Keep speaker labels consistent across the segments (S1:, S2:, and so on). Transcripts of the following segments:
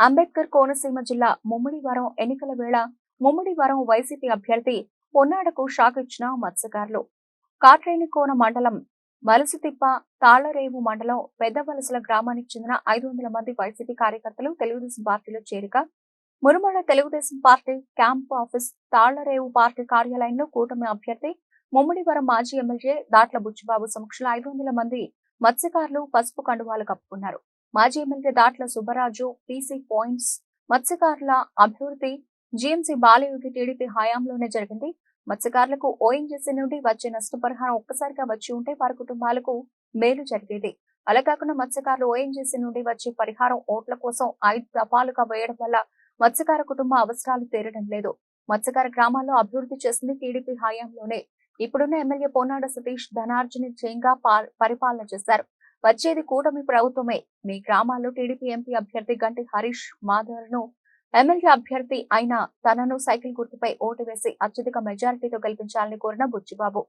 S1: అంబేద్కర్ కోనసీమ జిల్లా ముమ్మిడివరం ఎన్నికల వేళ ముమ్మిడివరం వైసీపీ అభ్యర్థి పొన్నాడకు షాక్ ఇచ్చిన మత్స్యకారులు. కాట్రేనికోన మండలం మలసితిప్ప తాళ్ళరేవు మండలం పెద్దవలసల గ్రామానికి చెందిన ఐదు వందల మంది వైసీపీ కార్యకర్తలు తెలుగుదేశం పార్టీలో చేరిక Murumada Telugudesam party camp office Tallarevu party కార్యాలయంలో కూటమి అభ్యర్థి ముమ్మిడివరం మాజీ ఎమ్మెల్యే దాట్ల బుచ్చిబాబు సమక్షంలో ఐదు వందల మంది మత్స్యకారులు పసుపు కండువాలు కప్పుకున్నారు. మాజీ MLA Datla Subbaraju PC points మత్స్యకారుల అభివృద్ధి జీఎంసీ బాలయోగి టీడీపీ హయాంలోనే జరిగింది. మత్స్యకారులకు ఓఎన్జీసీ నుండి వచ్చే నష్టపరిహారం ఒక్కసారిగా వచ్చి ఉంటే వారి కుటుంబాలకు మేలు జరిగేది. అలా కాకుండా మత్స్యకారులు ఓఎన్జీసీ నుండి వచ్చే పరిహారం ఓట్ల కోసం ఐదు దఫాలుగా వేయడం వల్ల మత్స్యకార కుటుంబ అవసరాలు తీరడం లేదు. మత్స్యకార గ్రామాల్లో అభివృద్ధి చేసింది టీడీపీ హయాంలోనే. ఇప్పుడున్న ఎమ్మెల్యే పోనాడ సతీష్ ధనార్జుని జయంగా పరిపాలన చేశారు. వచ్చేది కూటమి ప్రభుత్వమే మీ గ్రామాల్లో టీడీపీ ఎంపీ అభ్యర్థి గంటి హరీష్ మాధవర్ను ఎమ్మెల్యే అభ్యర్థి అయిన తనను సైకిల్ గుర్తుపై ఓటు వేసి అత్యధిక మెజారిటీతో గెలిపించాలని కోరిన బుచ్చిబాబు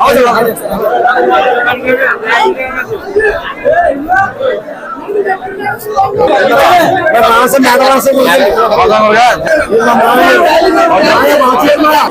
S2: అవసరం. 来，把身拿到那身上
S3: 去。好
S2: 的，好的。你把毛衣，把。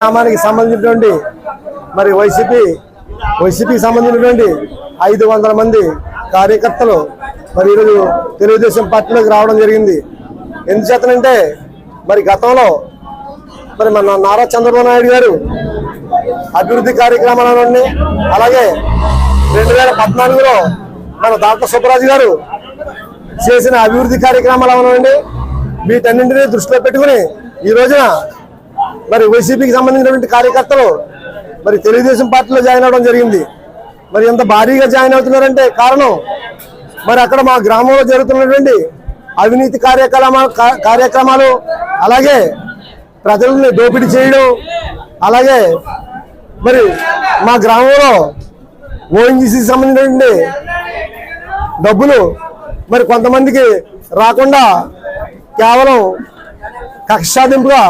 S3: గ్రామానికి సంబంధించినటువంటి మరి వైసీపీ వైసీపీకి సంబంధించినటువంటి ఐదు వందల మంది కార్యకర్తలు మరి ఈరోజు తెలుగుదేశం పార్టీలోకి రావడం జరిగింది. ఎందుచేతనంటే మరి గతంలో మరి మన నారా చంద్రబాబు నాయుడు గారు అభివృద్ధి కార్యక్రమాలన్నీ అలాగే రెండు వేల పద్నాలుగులో మన దాంట్లో సుబ్బరాజు గారు చేసిన అభివృద్ధి కార్యక్రమాలు అవనండి వీటన్నింటినీ దృష్టిలో పెట్టుకుని ఈ రోజున మరి వైసీపీకి సంబంధించినటువంటి కార్యకర్తలు మరి తెలుగుదేశం పార్టీలో జాయిన్ అవడం జరిగింది. మరి ఎంత భారీగా జాయిన్ అవుతున్నారంటే కారణం మరి అక్కడ మా గ్రామంలో జరుగుతున్నటువంటి అవినీతి కార్యక్రమాలు కార్యక్రమాలు అలాగే ప్రజల్ని దోపిడీ చేయడం అలాగే మరి మా గ్రామంలో ఓఎన్జీసీకి సంబంధించినటువంటి డబ్బులు మరి కొంతమందికి రాకుండా కేవలం కక్షాదింపుగా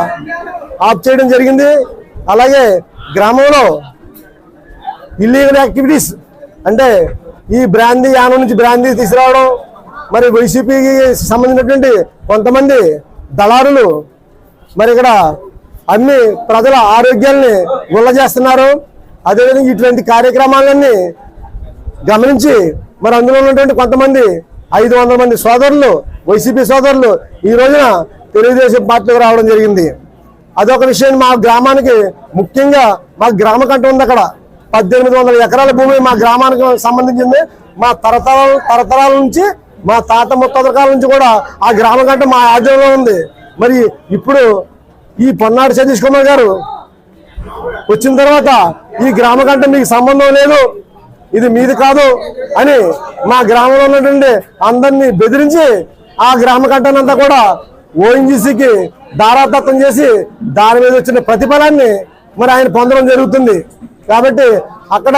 S3: ఆఫ్ చేయడం జరిగింది. అలాగే గ్రామంలో ఇల్లీగల్ యాక్టివిటీస్ అంటే ఈ బ్రాందీ యానం నుంచి బ్రాందీ తీసుకురావడం మరి వైసీపీకి సంబంధించినటువంటి కొంతమంది దళారులు మరి ఇక్కడ అన్ని ప్రజల ఆరోగ్యాల్ని గుల్ల చేస్తున్నారు. అదేవిధంగా ఇటువంటి కార్యక్రమాలన్నీ గమనించి మరి అందులో ఉన్నటువంటి కొంతమంది ఐదు వందల మంది సోదరులు వైసీపీ సోదరులు ఈ రోజున తెలుగుదేశం పార్టీకి రావడం జరిగింది. అదొక విషయం మా గ్రామానికి ముఖ్యంగా మా గ్రామ కంటే ఉంది అక్కడ. పద్దెనిమిది వందల ఎకరాల భూమి మా గ్రామానికి సంబంధించింది. మా తరతరాల తరతరాల నుంచి మా తాత ముత్తాతల నుంచి కూడా ఆ గ్రామ కంటే మా ఆధ్వర్యంలో ఉంది. మరి ఇప్పుడు ఈ పొన్నాడు సతీష్ కుమార్ గారు వచ్చిన తర్వాత ఈ గ్రామ కంటే మీకు సంబంధం లేదు. ఇది మీది కాదు అని మా గ్రామంలో ఉన్నటువంటి అందరినీ బెదిరించి ఆ గ్రామ కంటనంతా కూడా ఓఎన్జీసీకి దారాదత్తం చేసి దాని మీద వచ్చిన ప్రతిఫలాన్ని మరి ఆయన పొందడం జరుగుతుంది. కాబట్టి అక్కడ